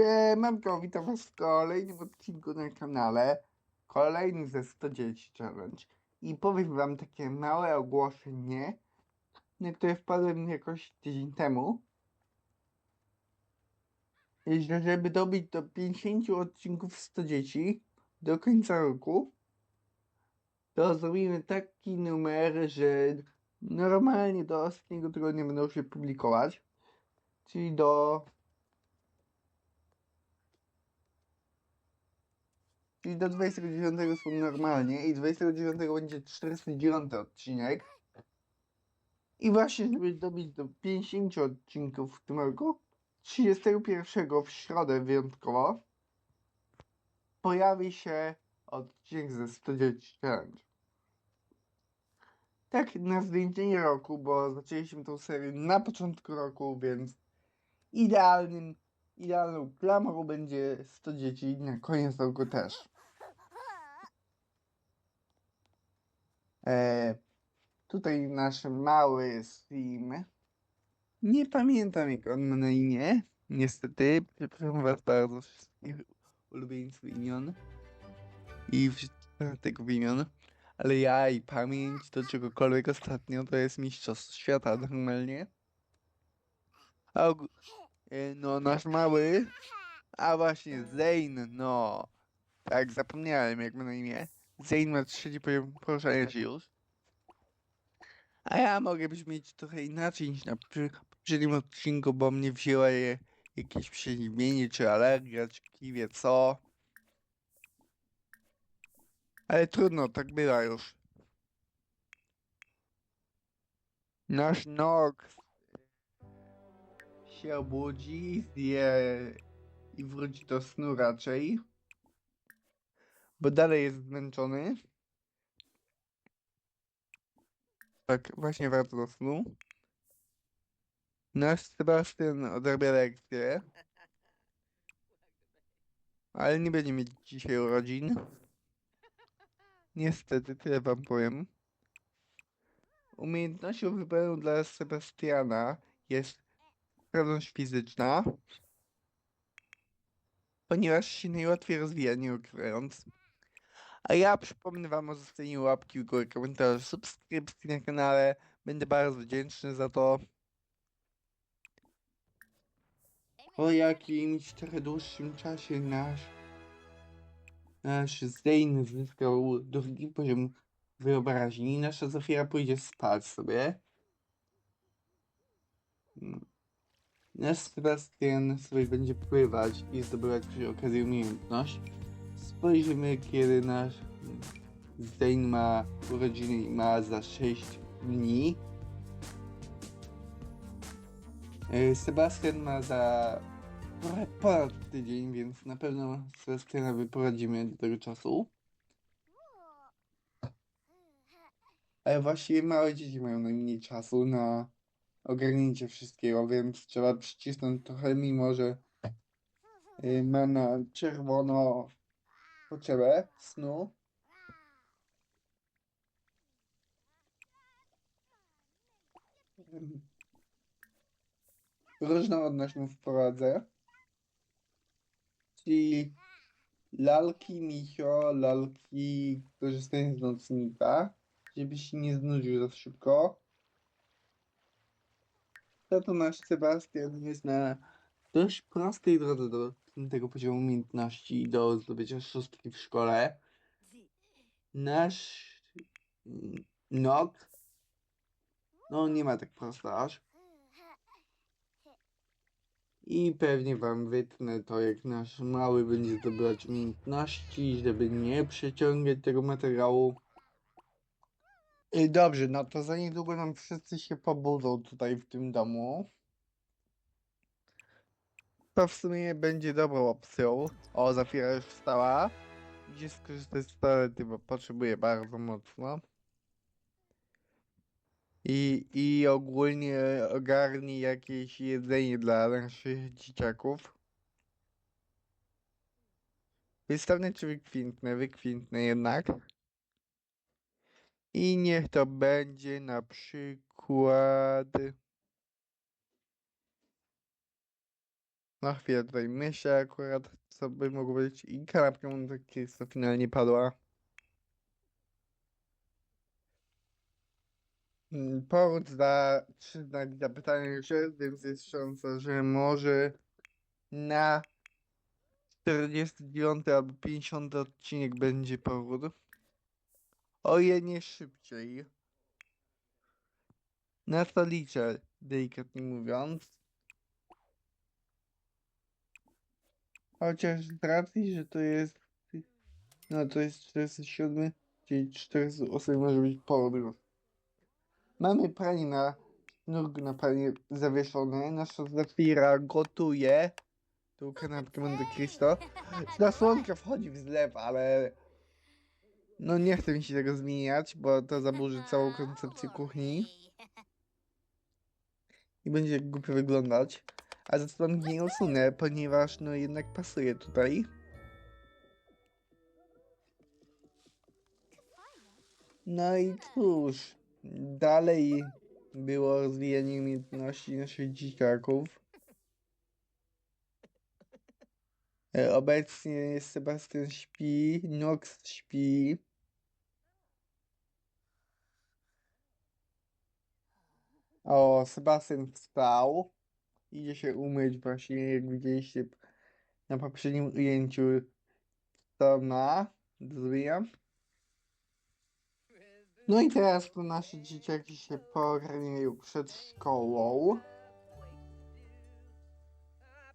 Siemanko, witam was w kolejnym odcinku na kanale. Kolejny ze 100 dzieci challenge. I powiem wam takie małe ogłoszenie, na które wpadłem jakoś tydzień temu. Że żeby dobić do 50 odcinków 100 dzieci do końca roku, to zrobimy taki numer, że normalnie do ostatniego tygodnia będą się publikować. Czyli do Czyli do 29 są normalnie i 29 będzie 49 odcinek. I właśnie, żeby dobić do 50 odcinków w tym roku, 31 w środę wyjątkowo pojawi się odcinek ze 109 Challenge. Tak na zdjęcie roku, bo zaczęliśmy tą serię na początku roku, więc idealnym, idealną klamrą będzie 100 dzieci na koniec roku też. E, tutaj nasz mały stream. Nie pamiętam jak on ma na imię. Niestety, przepraszam was bardzo wszystkich ulubieńców imion i tego imion. Ale ja i pamięć do czegokolwiek ostatnio to jest mistrzostwo świata normalnie. A e, no nasz mały, a właśnie Zane, no. Tak, zapomniałem jak ma na imię. Zane ma trzeci poziom poruszania się już. A ja mogę brzmieć trochę inaczej niż na poprzednim odcinku, bo mnie wzięła je jakieś przeziębienie czy alergia, czy kto wie co. Ale trudno, tak bywa już. Nasz Nox się obudzi, zje i wróci do snu raczej. Bo dalej jest zmęczony. Tak, właśnie wraca do snu. Nasz Sebastian odrabia lekcję. Ale nie będzie mieć dzisiaj urodzin. Niestety, tyle wam powiem. Umiejętnością wybraną dla Sebastiana jest sprawność fizyczna. Ponieważ się najłatwiej rozwija, nie ukrywając. A ja przypomnę wam o zostawieniu łapki w górę, komentarza, subskrypcji na kanale. Będę bardzo wdzięczny za to. Po jakimś trochę dłuższym czasie nasz nasz Zane zyskał drugi poziom wyobraźni. Nasza Zofia pójdzie spać sobie. Nasz Sebastian sobie będzie pływać i zdobywać przy okazji umiejętność. Spojrzymy, kiedy nasz Zane ma urodziny i ma za 6 dni. E, Sebastian ma za trochę ponad tydzień, więc na pewno Sebastiana wyprowadzimy do tego czasu. Ale właściwie małe dzieci mają najmniej czasu na ogarnięcie wszystkiego, więc trzeba przycisnąć trochę, mimo że y, ma na czerwono potrzebę snu. Różnorodność mu wprowadzę. Czyli lalki Michio, lalki korzystają z nocnika, żeby się nie znudził za szybko. To to nasz Sebastian jest na dość prostej drodze do tego poziomu umiejętności do zdobycia szóstki w szkole. Nasz Nok no nie ma tak prosto aż. I pewnie wam wytnę to, jak nasz mały będzie zdobywać umiejętności, żeby nie przeciągać tego materiału. I dobrze, no to za niedługo nam wszyscy się pobudzą tutaj w tym domu. To w sumie będzie dobrą opcją. O, Zafira już wstała. Idzie skorzystać z toalety, bo potrzebuje bardzo mocno. I, I ogólnie ogarnij jakieś jedzenie dla naszych dzieciaków. Wystawne czy wykwintne? Wykwintne jednak. I niech to będzie na przykład Na chwilę tutaj myślę akurat, co by mogło być. I kanapka Monte Cristo finalnie padła. Mm, Powód za trzy znaki zapytania jest, więc jest szansa, że może na 49 albo 50 odcinek będzie powód. O nie szybciej. Na to liczę, delikatnie mówiąc. Chociaż z racji, że to jest. No to jest 47, czyli 48 może być już. Mamy pranie na sznurku na pranie zawieszone. Nasza Zafira gotuje tą kanapkę Monte Cristo. Ta słonka wchodzi w zlew, ale no nie chcę mi się tego zmieniać, bo to zaburzy całą koncepcję kuchni i będzie głupio wyglądać. A to nie usunę, ponieważ no jednak pasuje tutaj. No i cóż, dalej było rozwijanie umiejętności naszych dzieciaków. E, Obecnie Sebastian śpi, Nox śpi. O, Sebastian wstał. Idzie się umyć właśnie, jak widzieliście na poprzednim ujęciu. To ma. Zrobiłam. No i teraz to nasze dzieciaki się poogarniają przed szkołą.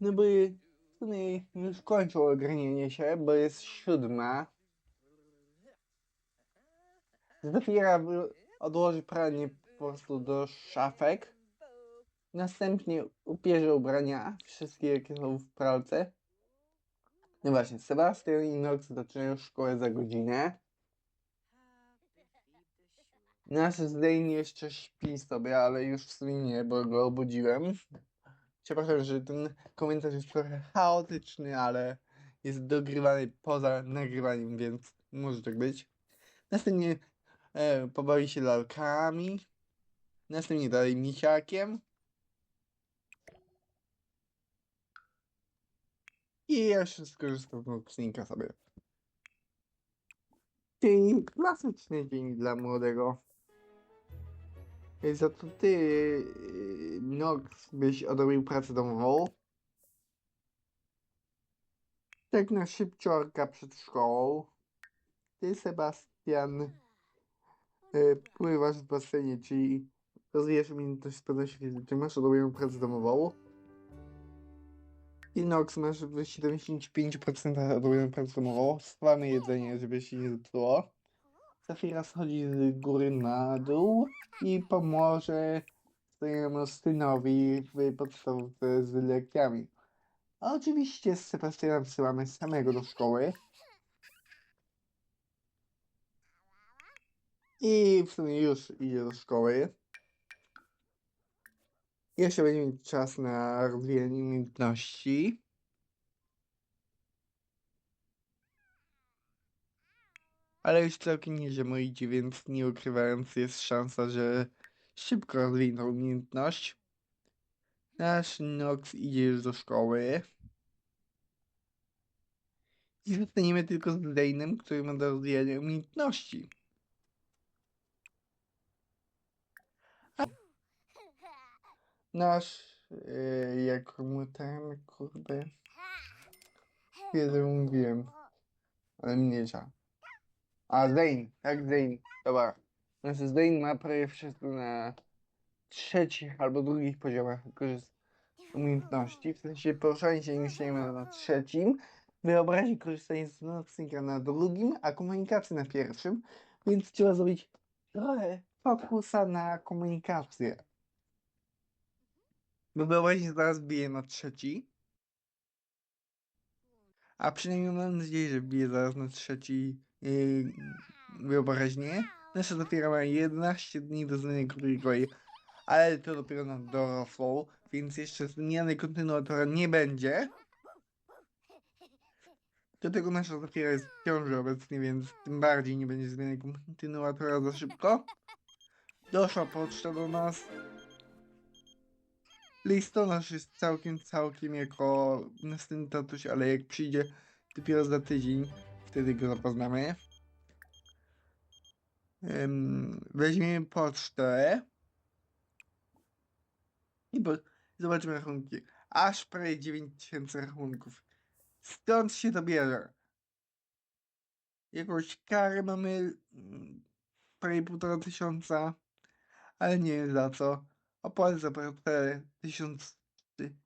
No bo sumie już kończą ogarnienie się, bo jest siódma. Zafira wy- odłoży pranie po prostu do szafek. Następnie upierze ubrania, wszystkie jakie są w pralce. No właśnie, Sebastian i Nox zaczynają szkołę za godzinę. Nasz Zane jeszcze śpi sobie, ale już w sumie nie, bo go obudziłem. Przepraszam, że ten komentarz jest trochę chaotyczny, ale jest dogrywany poza nagrywaniem, więc może tak być. Następnie e, pobawi się lalkami. Następnie dalej misiakiem. I jeszcze skorzystam z nocnika sobie. Dzień, klasyczny dzień dla młodego. Za to ty, yy, Nox, byś odrobił pracę domową. Tak na szybciorka przed szkołą. Ty, Sebastian, yy, pływasz w basenie, czyli rozwijasz umiejętność sprawności fizycznej, masz odrobioną pracę domową. I Nox, masz w 75% odrobioną pracę. Spamy jedzenie, żeby się nie zepsuło. Safira schodzi z góry na dół i pomoże swojemu synowi w podstawówce z lekcjami. Oczywiście z Sebastianem wysyłamy samego do szkoły. I w sumie już idzie do szkoły. Jeszcze będzie mieć czas na rozwijanie umiejętności. Ale już całkiem nieźle mu idzie, więc nie ukrywając jest szansa, że szybko rozwinie tą umiejętność. Nasz Nox idzie już do szkoły. I zostaniemy tylko z Zane'em, który ma do rozwijania umiejętności. Nasz, yy, jak mu ten, kurde, kiedy mówiłem, ale mniejsza. A, Zane, tak, Zane, dobra. Znaczy Zane ma prawie wszystko na trzecich albo drugich poziomach korzystania umiejętności, w sensie poruszanie się niesiemy na trzecim, wyobraźni korzystanie z nocnika na drugim, a komunikacji na pierwszym, więc trzeba zrobić trochę fokusa na komunikację. Bo wyobraźnia zaraz bije na trzeci, a przynajmniej mam nadzieję, że bije zaraz na trzeci yy, wyobraźnię. Nasza dopiero ma 11 dni do zmiany królikowej, ale to dopiero na dorosłą, więc jeszcze zmiany kontynuatora nie będzie. Do tego nasza dopiero jest w ciąży obecnie, więc tym bardziej nie będzie zmiany kontynuatora za szybko. Doszła poczta do nas. Listonosz jest całkiem, całkiem jako następny tatuś, ale jak przyjdzie dopiero za tydzień, wtedy go zapoznamy. Em, weźmiemy pocztę. I bo, zobaczymy rachunki. Aż prawie 9000 rachunków. Stąd się to bierze? Jakąś karę mamy mm, prawie półtora tysiąca, ale nie wiem za co. Opłaty za 1000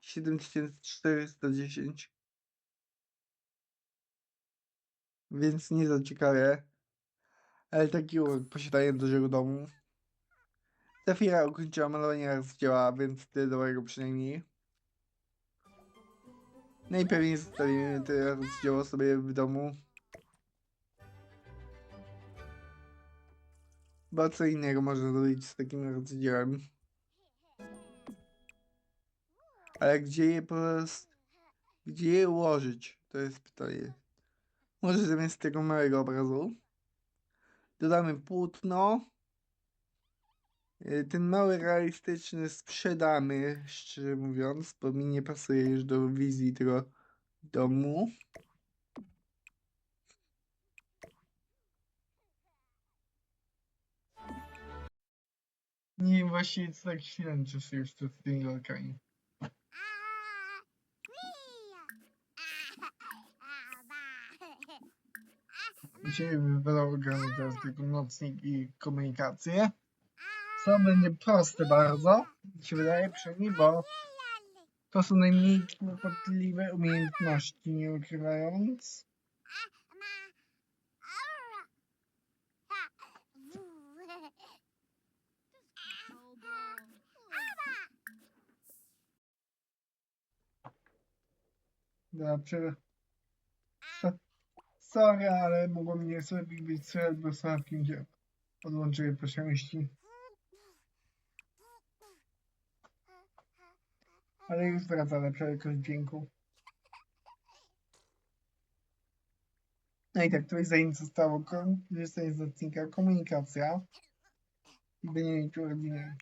7410. Więc nie za ciekawe. Ale taki urok posiadanie dużego domu. Zafira ukończyła malowanie rozdziała, więc tyle dobrego przynajmniej. Najpewniej zostawimy to rozdzieło sobie w domu. Bo co innego można zrobić z takim rozdziałem. Ale gdzie je po prostu... Gdzie je ułożyć? To jest pytanie. Może zamiast tego małego obrazu dodamy płótno. Y, Ten mały realistyczny sprzedamy, szczerze mówiąc, bo mi nie pasuje już do wizji tego domu. Nie właściwie co tak ślęczę się już tu z tymi lalkami. Wybrało gramy teraz tylko nocnik i komunikację. Co będzie proste bardzo, mi się wydaje przynajmniej, bo to są najmniej kłopotliwe umiejętności, nie ukrywając. Dobrze. So- Sorry, ale mogło mnie lepiej być słychać, bo słuchawki mi się odłączyły po części. Ale już wraca lepsza jakość dźwięku. No i tak, tutaj zajęcie zostało korzystanie z odcinka komunikacja. I będzie mieć urodziny.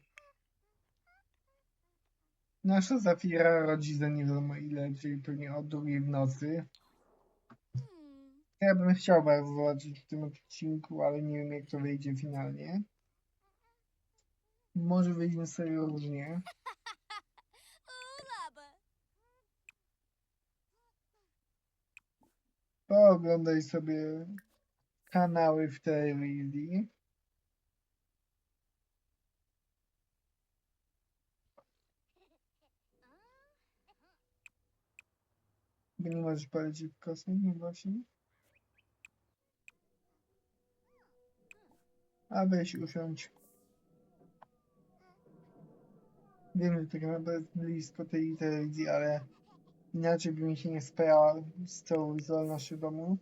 Nasza Zafira rodzi za nie wiadomo ile, czyli pewnie o drugiej w nocy. Ja bym chciał bardzo zobaczyć w tym odcinku, ale nie wiem jak to wyjdzie finalnie. Może wyjdzie serio różnie. Pooglądaj sobie kanały w telewizji. Bo nie możesz polecieć w kosmos, właśnie. A weź usiądź. Wiem, że tak naprawdę blisko tej telewizji, ale inaczej by mi się nie spajała z całą wizualnością domu.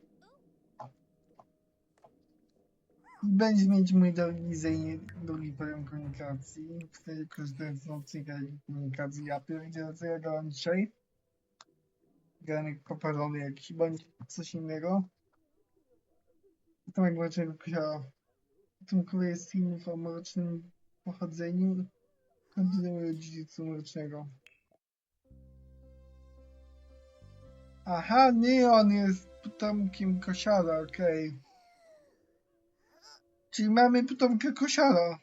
I będzie mieć mój drugi, zaj- drugi poziom komunikacji. Wtedy korzystając z nocnika i komunikacji. Ja pierdzielę co ja gadam dzisiaj. Granek poparzony jakiś bądź coś innego. Tomek Mrocznego Koziora. Tomkowy jest filmów o mrocznym pochodzeniu. Kontynuuje dziedzictwo mrocznego. Aha, nie, on jest potomkiem Kosiara, okej. Czyli mamy potomka Kosiara.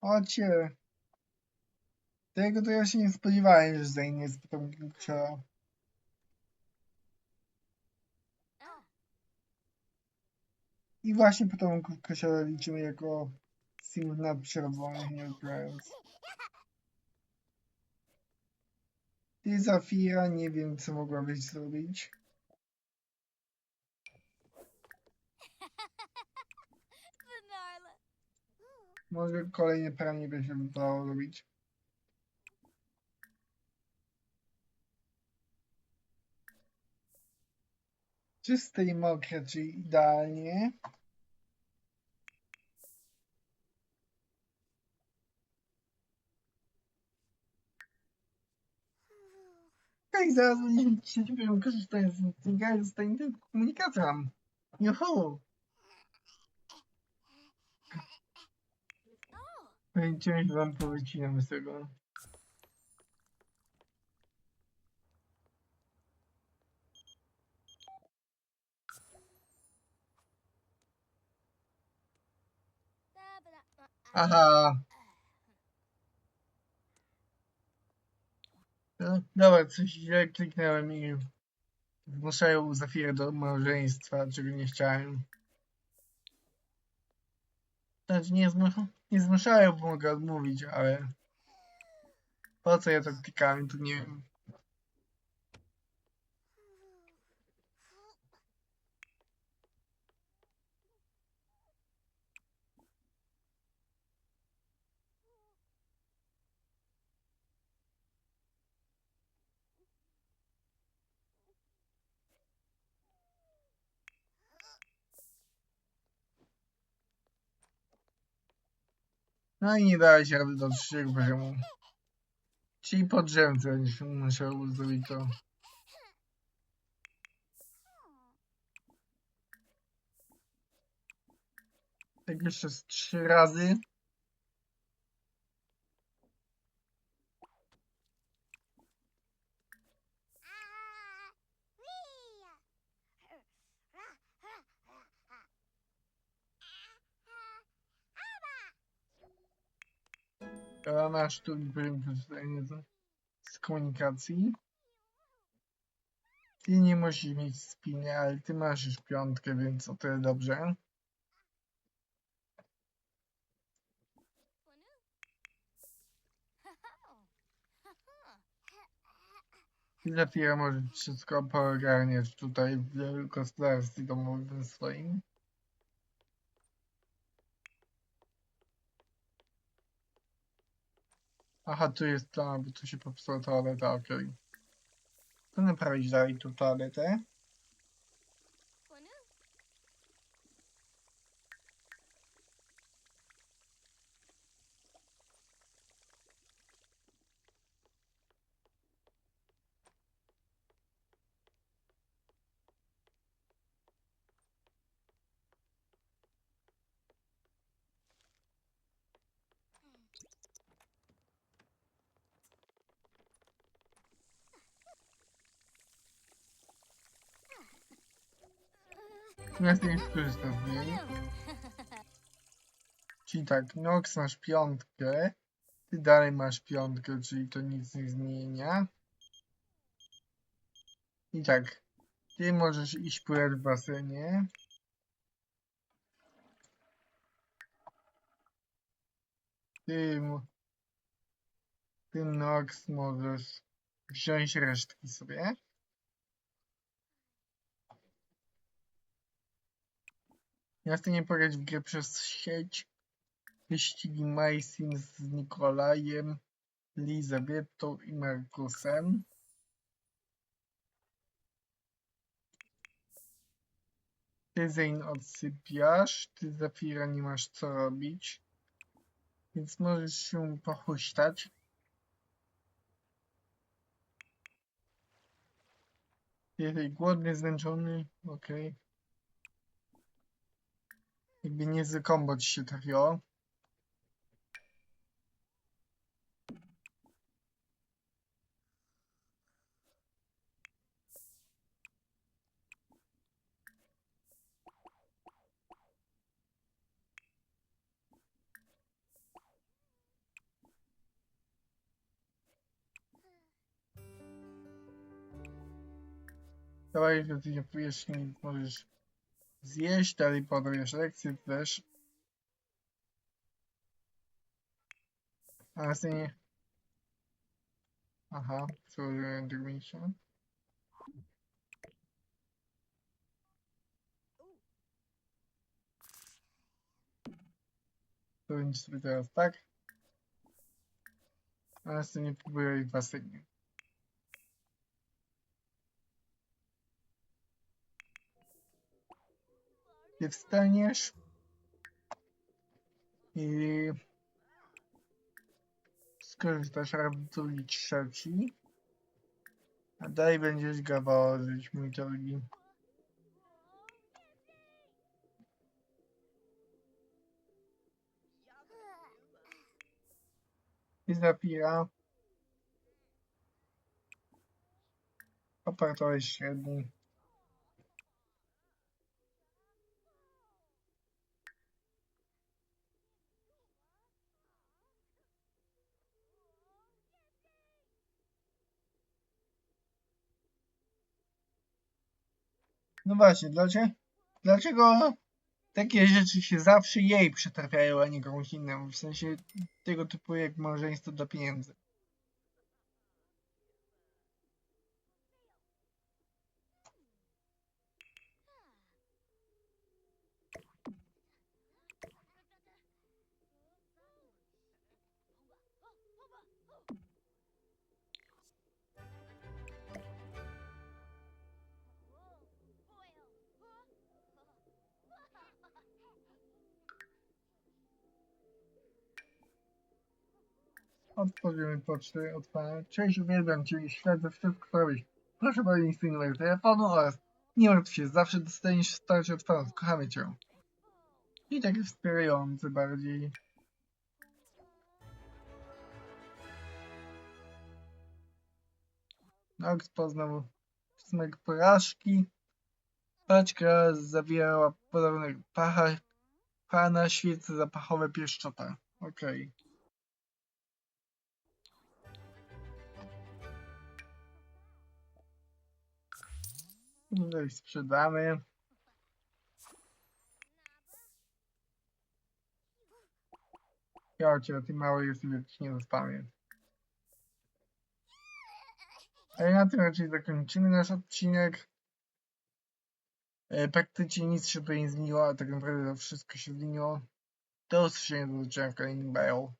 Ocie. Tego to ja się nie spodziewałem, że Zane jest potomkiem Kosiara. I właśnie potomków Kosiara liczymy jako synów nadprzyrodzonych, nie ukrywając. Ty, Zafira, nie wiem, co mogłabyś zrobić. Może kolejne pranie by się dało robić. Czysty i mokre, czyli idealnie. Tak, zaraz będziemy się dziwią, korzystając z Instagrama, zostanie tylko komunikatem. Juhu! Część wam powycinamy z tego. Aha. No, dobra, coś źle kliknąłem i zmuszają Zafirę do małżeństwa, czego nie chciałem. Znaczy nie, zmusza, nie zmuszają, bo mogę odmówić, ale po co ja tak klikałem, to nie wiem. No i nie dałeś rady do trzeciego poziomu. Czyli po drzemce będziesz musiał zrobić to. Tak jeszcze z trzy razy. A masz tu korzystanie z, komunikacji. Ty nie musisz mieć spiny, ale ty masz już piątkę, więc o tyle dobrze. Zafira może wszystko poogarniać tutaj w gospodarstwie domowym swoim. Aha, tu jest to, bo tu się popsuła toaleta, okej. To naprawić dalej tu toaletę. Z niej skorzystam z niej. Czyli tak, Nox masz piątkę. Ty dalej masz piątkę, czyli to nic nie zmienia. I tak, ty możesz iść pływać w basenie. Ty, ty Nox możesz wziąć resztki sobie. Ja chcę nie pograć w grę przez sieć. Wyścigi Majsin z Nikolajem, Lizabietą i Markusem. Ty Zane odsypiasz, ty Zafira nie masz co robić. Więc możesz się pochuśtać. Jesteś głodny, zmęczony, okej. Jakby niezły kombo ci się trafiło. Dawaj, że ty nie powiesz mi, możesz zjeść, dalej podajesz lekcję też. A następnie... Aha, tego mięsia. To będzie sobie teraz tak. A następnie próbuję w basenie. Ty wstaniesz i skorzystasz drugi, trzeci, a dalej będziesz gaworzyć, mój drogi. i Zafira. Opartość średni. No właśnie, dlaczego, dlaczego takie rzeczy się zawsze jej przytrafiają, a nie komuś innemu? W sensie tego typu jak małżeństwo dla pieniędzy. Otworzymy pocztę, otwarte. Cześć, uwielbiam Cię i śledzę wszystko, co robisz. Proszę podać swój numer telefonu oraz nie martw się, zawsze dostaniesz wsparcie od fanów. Kochamy Cię. I taki wspierający bardziej. Nox poznał smak porażki. Paczka zawierała podobny pachach pana, świece zapachowe, pieszczota. Okej. Tutaj sprzedamy. Ja cię, ty mały jest wielki, nie zaspamy. A i na tym raczej zakończymy nasz odcinek. E, praktycznie nic się tutaj nie zmieniło, a tak naprawdę to wszystko się zmieniło. Do usłyszenia, do zobaczenia w kolejnym bają.